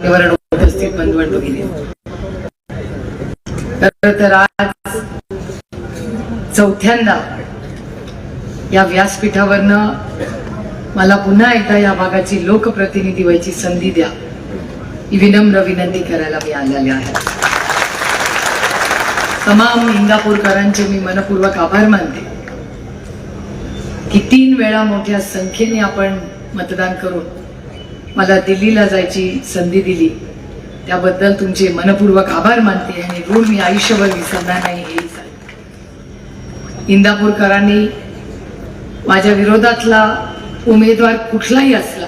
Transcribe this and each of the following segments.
निवारण उपस्थित बंधू आणि तर आज चौथ्यांदा या व्यासपीठावरनं मला पुन्हा एकदा या भागाची लोकप्रतिनिधी व्हायची संधी द्या. ही विनम्र विनंती करायला मी आलेले आहे. तमाम इंदापूरकरांचे मी मनपूर्वक आभार मानते. की तीन वेळा मोठ्या संख्येने आपण मतदान करून मला दिल्लीला जायची संधी दिली. त्याबद्दल तुमचे मनपूर्वक आभार मानते आणि ऋण मी आयुष्यभर विसरणार नाही हेही इंदापूरकरांनी माझ्या विरोधातला उमेदवार कुठलाही असला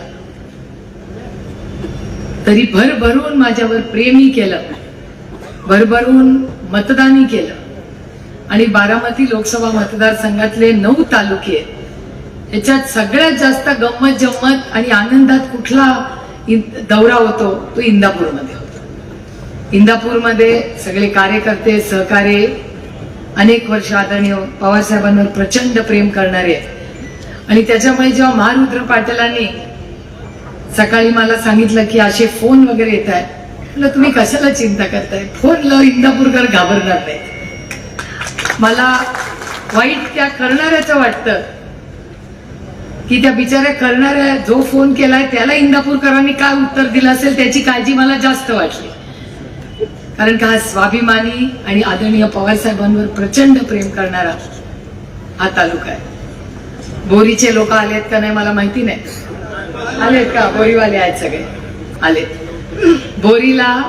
तरी भरभरून माझ्यावर प्रेमही केलं भरभरून मतदानी केलं. आणि बारामती लोकसभा मतदारसंघातले नऊ तालुके याच्यात सगळ्यात जास्त गंमत जम्मत आणि आनंदात कुठला दौरा होतो तो इंदापूरमध्ये होतो. इंदापूरमध्ये सगळे कार्यकर्ते सहकार्य अनेक वर्ष आदरणीय पवारसाहेबांवर प्रचंड प्रेम करणारे आहेत. आणि त्याच्यामुळे जेव्हा महारुद्र पाटलांनी सकाळी मला सांगितलं की असे फोन वगैरे येत आहेत म्हटलं तुम्ही कशाला चिंता करताय? फोन ल इंदापूरकर घाबरणार नाही मला वाईट त्या करणाऱ्याचं वाटतं. की त्या बिचाऱ्या करणाऱ्या जो फोन केलाय त्याला इंदापूरकरांनी काय उत्तर दिलं असेल त्याची काळजी मला जास्त वाटली. कारण का हा स्वाभिमानी आणि आदरणीय पवारसाहेबांवर प्रचंड प्रेम करणारा हा तालुका आहे. बोरीचे लोक आलेत का नाही मला माहिती नाही. आलेत का? बोरीवाले आहेत सगळे. आलेत. बोरीला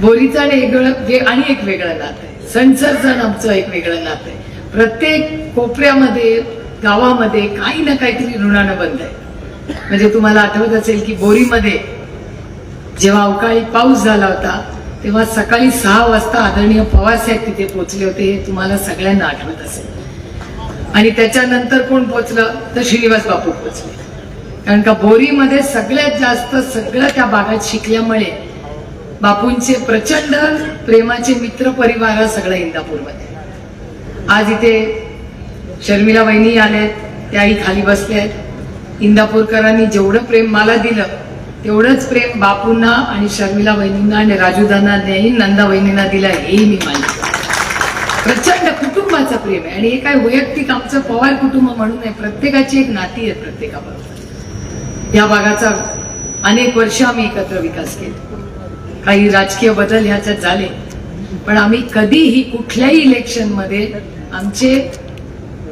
बोरीचा आणि वेगळं आणि एक वेगळं नातं आहे. संसर्जन आमचं एक वेगळं नातं आहे. प्रत्येक कोपऱ्यामध्ये गावामध्ये काही ना काहीतरी ऋणानं बंद आहे. म्हणजे तुम्हाला आठवत असेल की बोरीमध्ये जेव्हा अवकाळी पाऊस झाला होता तेव्हा सकाळी सहा वाजता आदरणीय पवारसाहेब तिथे पोहोचले होते हे तुम्हाला सगळ्यांना आठवत असेल. आणि त्याच्यानंतर कोण पोचलं तर श्रीनिवास बापू पोचले कारण का बोरीमध्ये सगळ्यात जास्त सगळं त्या भागात शिकल्यामुळे बापूंचे प्रचंड प्रेमाचे मित्र परिवार हा सगळा इंदापूरमध्ये. आज इथे शर्मिला वहिनी आल्यात त्याही खाली बसल्या आहेत इंदापूरकरांनी जेवढं प्रेम मला दिलं तेवढंच प्रेम बापूंना आणि शर्मिला वहिनींना आणि राजूदांना नाही नंदा वहिनींना दिलं हेही मी मानते. प्रचंड कुटुंबाचं प्रेम आहे आणि हे काय वैयक्तिक आमचं पवार कुटुंब म्हणून आहे प्रत्येकाची एक नाती आहे प्रत्येकाबरोबर. या भागाचा अनेक वर्ष आम्ही एकत्र विकास केला. काही राजकीय बदल ह्याच्यात झाले पण आम्ही कधीही कुठल्याही इलेक्शनमध्ये आमचे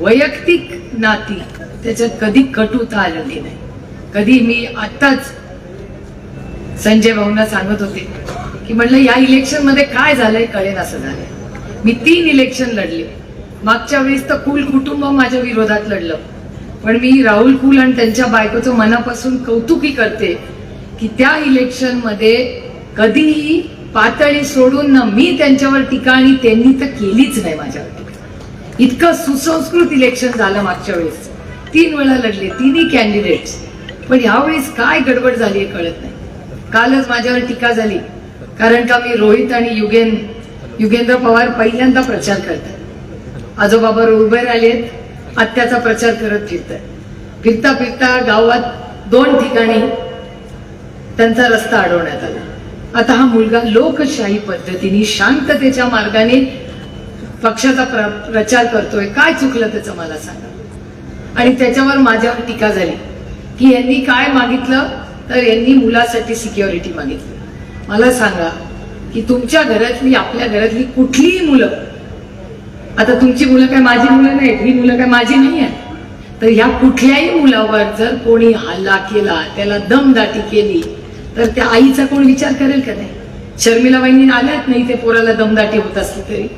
वैयक्तिक नाती त्याच्यात कधी कटुता आलेली नाही. कधी मी आत्ताच संजय भाऊंना सांगत होते की म्हटलं या इलेक्शनमध्ये काय झालंय कळेन असं झालंय. मी तीन इलेक्शन लढले. मागच्या वेळेस तर कुल कुटुंब माझ्या विरोधात लढलं. पण मी राहुल कुल आणि त्यांच्या बायकोचं मनापासून कौतुकी करते की त्या इलेक्शनमध्ये कधीही पातळी सोडून ना मी त्यांच्यावर टीका आणि त्यांनी तर केलीच नाही माझ्यावर टीका. इतकं सुसंस्कृत इलेक्शन झालं मागच्या वेळेस. तीन वेळा लढले तिन्ही कॅन्डिडेट्स पण यावेळेस काय गडबड झाली आहे कळत नाही. कालच माझ्यावर टीका झाली. कारण का मी रोहित आणि युगेन युगेंद्र पवार पहिल्यांदा प्रचार करतात. आजोबाबर उभे राहिलेत आत्याचा प्रचार करत फिरतात. फिरता फिरता गावात दोन ठिकाणी त्यांचा रस्ता अडवण्यात आला. आता हा मुलगा लोकशाही पद्धतीने शांततेच्या मार्गाने पक्षाचा प्र- प्रचार करतोय. काय चुकलं त्याचं मला सांगा. आणि त्याच्यावर माझ्यावर टीका झाली. की यांनी काय मागितलं? तर यांनी मुलासाठी सिक्युरिटी मागितली. मला सांगा की तुमच्या घरातली आपल्या घरातली कुठलीही मुलं आता तुमची मुलं काय माझी मुलं नाहीत ही मुलं काय माझी नाही आहेत तर ह्या कुठल्याही मुलावर जर कोणी हल्ला केला त्याला दमदाटी केली तर त्या आईचा कोण विचार करेल का नाही? शर्मिलाबाईंनी आल्यात नाही ते पोराला दमदाटी होत असली तरी?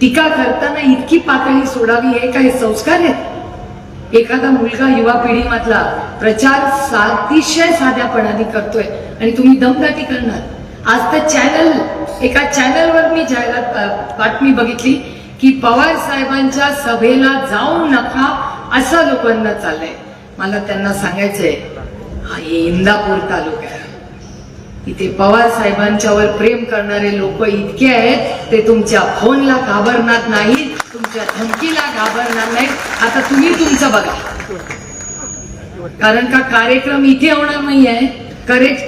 टीका करताना इतकी पातळी सोडावी हे काय संस्कार आहेत? एखादा मुलगा युवा पिढीमधला प्रचार अतिशय साध्यापणाने करतोय आणि तुम्ही दमदाटी करणार. आज तर चॅनल एका चॅनलवर मी जाहिरात बातमी बघितली की पवार साहेबांच्या सभेला जाऊ नका असं लोकांना चाललंय. मला त्यांना सांगायचंय हा इंदापूर तालुका इथे पवार साहेबांच्यावर प्रेम करणारे लोक इतके आहेत ते तुमच्या फोनला घाबरणार नाहीत तुमच्या धमकीला घाबरणार नाहीत. आता तुम्ही तुमचं बघा. कारण का कार्यक्रम इथे होणार नाही आहे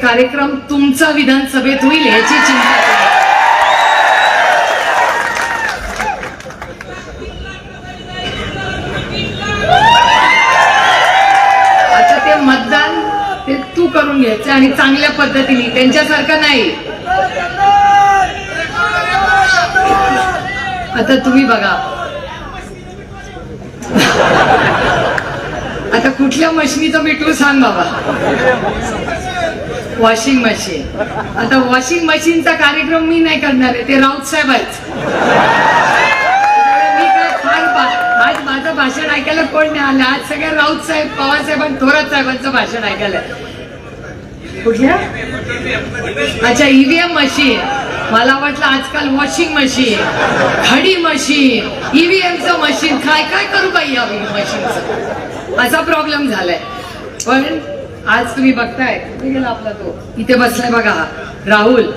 कार्यक्रम तुमचा विधानसभेत होईल याची चिंता करू नका. आता ते मतदान ते तू करून घ्यायचं आणि चांगल्या पद्धतीने. त्यांच्यासारखं नाही. आता तुम्ही बघा. आता कुठल्या मशीनीचं मिठू सांग बाबा. वॉशिंग मशीन आता वॉशिंग मशीनचा कार्यक्रम मी नाही करणार आहे ते राऊत साहेब आहेत. आज माझं भाषण ऐकायला कोण नाही आलं. आज सगळ्या राऊत साहेब पवारसाहेब आणि थोरात साहेबांचं भाषण ऐकायला. कुठल्या? अच्छा ईव्हीएम मशीन मला वाटलं आजकाल वॉशिंग मशीन घडी मशीन ईव्हीएमचं मशीन काय काय करू बाई या मशीनचं असा प्रॉब्लेम झालाय. पण आज तुम्ही बघताय कुठे गेला आपला तो? इथे बसलाय बघा राहुल.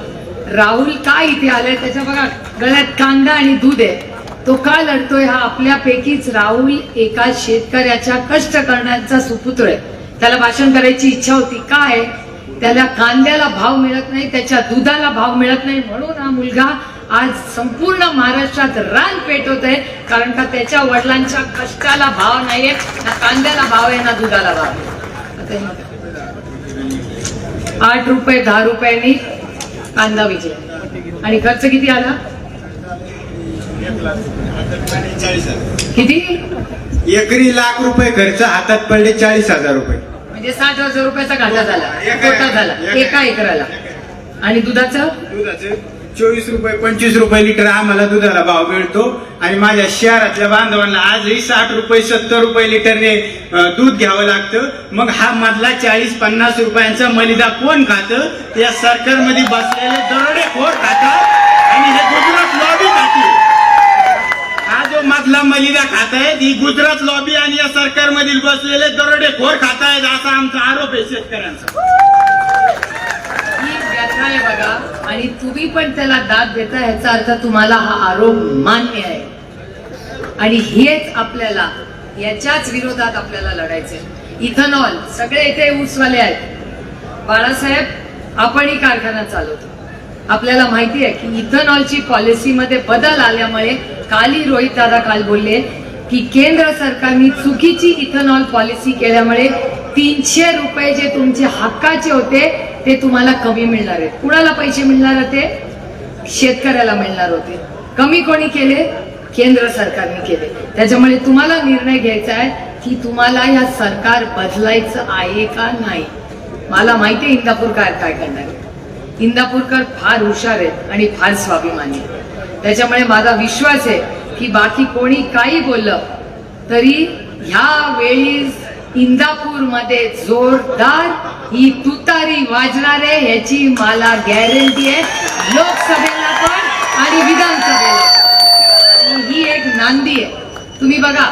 राहुल काय इथे आलाय? त्याच्या बघा गळ्यात कांदा आणि दूध आहे. तो का लढतोय? हा आपल्यापैकीच राहुल एका शेतकऱ्याच्या कष्ट करण्याचा सुपुत्र आहे. त्याला भाषण करायची इच्छा होती. काय त्याला कांद्याला भाव मिळत नाही त्याच्या दुधाला भाव मिळत नाही. म्हणून हा मुलगा आज संपूर्ण महाराष्ट्रात रान पेटवत आहे कारण का त्याच्या वडिलांच्या कष्टाला भाव नाहीये ना कांद्याला भाव आहे ना दुधाला भाव आठ रुपये दहा रुपयांनी कांदा विकला आणि खर्च किती आला? किती? एकरी लाख रुपये खर्च हातात पडले चाळीस हजार रुपये. म्हणजे साठ हजार रुपयाचा घाटा झाला. एका- तोटा झाला. एका- एका एकराला आणि दुधाचं? दुधाचे चोवीस रुपये पंचवीस रुपये लिटर आम्हाला दुधाला भाव मिळतो. आणि माझ्या शहरातल्या बांधवांना आजही साठ रुपये सत्तर रुपये लिटरने दूध घ्यावं लागतं. मग हा मधला चाळीस पन्नास रुपयांचा मलिदा कोण खातं? या सरकारमध्ये बसलेले दरोडेखोर खातात. आणि हे गुजरात मधला मलिदा खातायत ही गुजरात लॉबी आणि या सरकारमधील बसलेले दरोडेखोर खातायत असा आमचा आरोप आहे शेतकऱ्यांचा. ही व्यथा आहे बघा आणि तुम्ही पण त्याला दाद देता ह्याचा अर्थ तुम्हाला हा आरोप मान्य आहे. आणि हेच आपल्याला याच्याच विरोधात आपल्याला लढायचे इथेनॉल सगळे इथे ऊसवाले आहेत. बाळासाहेब आपणही कारखाना चालवतो. आपल्याला माहिती आहे की इथेनॉलची पॉलिसीमध्ये बदल आल्यामुळे काली रोहित दादा काल बोलले की केंद्र सरकारने चुकीची इथेनॉल पॉलिसी केल्यामुळे तीनशे रुपये जे तुमचे हक्काचे होते ते तुम्हाला कमी मिळणार आहेत. कुणाला पैसे मिळणार होते? शेतकऱ्याला मिळणार होते. कमी कोणी केले? केंद्र सरकारने केले. त्याच्यामुळे तुम्हाला निर्णय घ्यायचा आहे की तुम्हाला या सरकार बदलायचं आहे का नाही. मला माहिती आहे इंदापूरकर काय करणार आहे. इंदापूरकर फार हुशार आहेत आणि फार स्वाभिमानी आहेत. त्याच्यामुळे माझा विश्वास आहे की बाकी कोणी काही बोललं तरी ह्या वेळी इंदापूरमध्ये जोरदार ही तुतारी वाजणार आहे ह्याची मला गॅरंटी आहे. लोकसभेला पण आणि विधानसभेला. ही एक नांदी आहे. तुम्ही बघा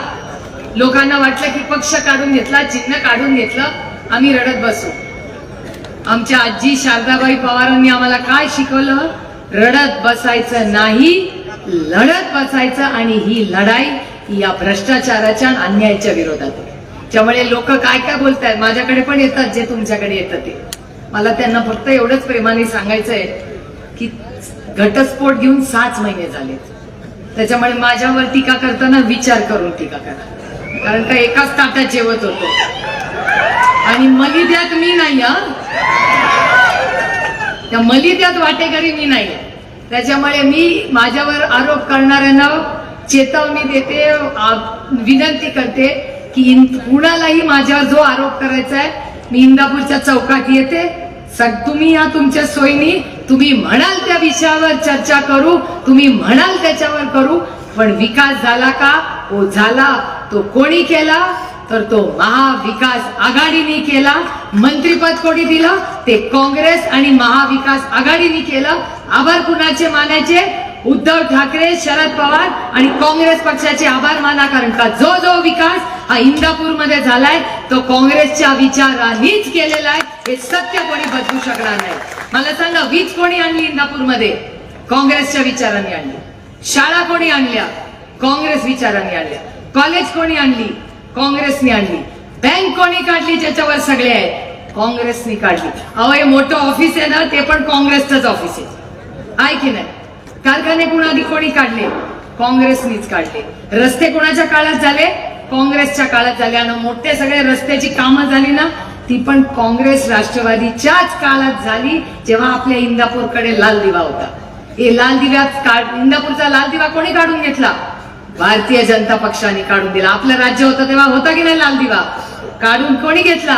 लोकांना वाटलं की पक्ष काढून घेतला चिन्ह काढून घेतलं आम्ही रडत बसू. आमच्या आजी शारदाबाई पवारांनी आम्हाला काय शिकवलं? रडत बसायचं नाही लढत बसायचं आणि ही लढाई या भ्रष्टाचाराच्या आणि अन्यायाच्या विरोधात त्यामुळे लोक काय काय बोलतायत? माझ्याकडे पण येतात जे तुमच्याकडे येतात ते. मला त्यांना फक्त एवढंच प्रेमाने सांगायचंय की घटस्फोट घेऊन सात महिने झालेत त्याच्यामुळे माझ्यावर टीका करताना विचार करून टीका करा. कारण का एकाच ताटात जेवत होतो. आणि मलिद्यात मी नाही हा? त्या मलिद्यात वाटेकरी मी नाही. त्याच्यामुळे मी माझ्यावर आरोप करणाऱ्यांना चेतावणी देते विनंती करते की कुणालाही माझ्यावर जो आरोप करायचा आहे मी इंदापूरच्या चौकात येते. सग तुम्ही या तुमच्या सोयीनी तुम्ही म्हणाल त्या विषयावर चर्चा करू तुम्ही म्हणाल त्याच्यावर करू पण विकास झाला का हो झाला तो कोणी केला तर तो महाविकास आघाडीने केला. मंत्रीपद कोणी दिलं? ते काँग्रेस आणि महाविकास आघाडीने केलं. आभार कुणाचे मानायचे? उद्धव ठाकरे शरद पवार आणि काँग्रेस पक्षाचे आभार माना. कारण का जो जो विकास हा इंदापूरमध्ये झालाय तो काँग्रेसच्या विचारांनीच केलेला आहे. हे सत्य कोणी बदलू शकणार नाही. मला सांगा वीज कोणी आणली इंदापूरमध्ये काँग्रेसच्या विचारांनी आणली. शाळा कोणी आणल्या? काँग्रेस विचारांनी आणल्या. कॉलेज कोणी आणली? काँग्रेसने आणली. बँक कोणी काढली ज्याच्यावर सगळे आहेत. काँग्रेसनी काढली. अहो हे मोठं ऑफिस आहे ना ते पण काँग्रेसचंच ऑफिस आहे. आहे की नाही? कारखाने कुणाधी कोणी काढले? काँग्रेसनीच काढले. रस्ते कोणाच्या काळात झाले? काँग्रेसच्या काळात झाले. आणि मोठे सगळे रस्त्याची कामं झाली ना ती पण काँग्रेस राष्ट्रवादीच्याच काळात झाली जेव्हा आपल्या इंदापूरकडे लाल दिवा होता. हे लाल दिव्यात इंदापूरचा लाल दिवा कोणी काढून घेतला? भारतीय जनता पक्षाने काढून दिला. आपलं राज्य होतं तेव्हा होता की नाही लाल दिवा? काढून कोणी घेतला?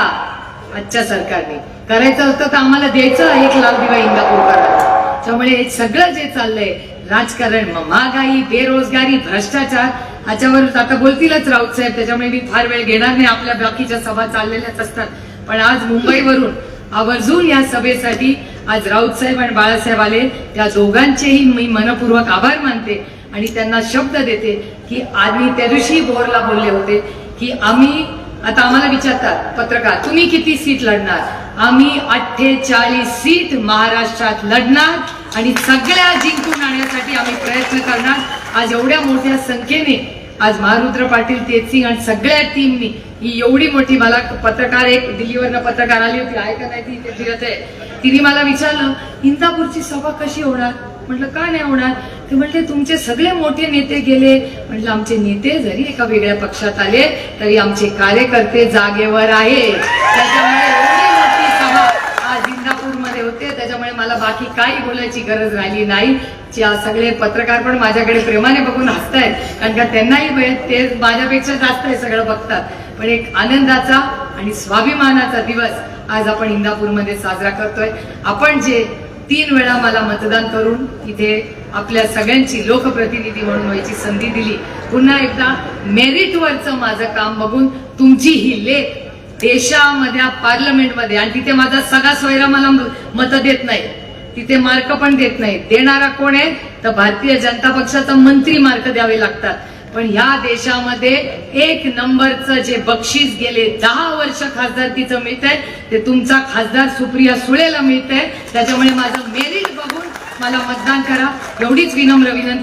आजच्या सरकारने. करायचं होतं तर आम्हाला द्यायचं एक लाल दिवा इंदापूरकरांना. त्यामुळे हे सगळं जे चाललंय राजकारण महागाई बेरोजगारी भ्रष्टाचार ह्याच्यावर आता बोलतीलच राऊत साहेब. त्याच्यामुळे मी फार वेळ घेणार नाही. आपल्या बाकीच्या सभा चाललेल्याच असतात. पण आज मुंबईवरून आवर्जून या सभेसाठी आज राऊत साहेब आणि बाळासाहेब आले. त्या दोघांचेही मी मनपूर्वक आभार मानते. आणि त्यांना शब्द देते की आम्ही त्या दिवशी भोरला बोलले होते की आम्ही आता आम्हाला विचारतात पत्रकार तुम्ही किती सीट लढणार? आम्ही अठ्ठेचाळीस सीट महाराष्ट्रात लढणार आणि सगळ्या जिंकून आणण्यासाठी आम्ही प्रयत्न करणार. आज एवढ्या मोठ्या संख्येने आज महारुद्र पाटील तेजसिंग आणि सगळ्या टीमनी ही एवढी मोठी मला पत्रकार एक दिल्लीवरनं पत्रकार आली होती आहे का नाही ती इथे फिरत आहे. तिने मला विचारलं इंदापूरची सभा कशी होणार? म्हटलं का नाही होणार? ते म्हटले तुमचे सगळे मोठे नेते गेले. म्हटलं आमचे नेते जरी एका वेगळ्या पक्षात आले तरी आमचे कार्यकर्ते जागेवर आहे त्याच्यामुळे एवढी मोठी सभा आज इंदापूरमध्ये होते. त्याच्यामुळे मला बाकी काही बोलायची गरज राहिली नाही. सगळे पत्रकार पण माझ्याकडे प्रेमाने बघून हसतायत. कारण का त्यांनाही ते माझ्यापेक्षा जास्त हे सगळं बघतात. पण एक आनंदाचा आणि स्वाभिमानाचा दिवस आज आपण इंदापूरमध्ये साजरा करतोय. आपण जे तीन वेळा मला मतदान करून इथे आपल्या सगळ्यांची लोकप्रतिनिधी म्हणून व्हायची संधी दिली. पुन्हा एकदा मेरिटवरचं माझं काम बघून तुमची ही लेख देशामध्ये पार्लमेंटमध्ये आणि तिथे माझा सगळा सोयरा मला मत देत नाही. तिथे मार्क पण देत नाही. देणारा कोण आहे? तर भारतीय जनता पक्षाचा मंत्री मार्क द्यावे लागतात. पण ह्या देशामध्ये एक नंबरचं जे बक्षीस गेले दहा वर्ष खासदारकीचं मिळत आहे ते तुमचा खासदार सुप्रिया सुळेला मिळत आहे त्याच्यामुळे माझं मेरिट मला मतदान करा. एवढीच विनम्र विनंती.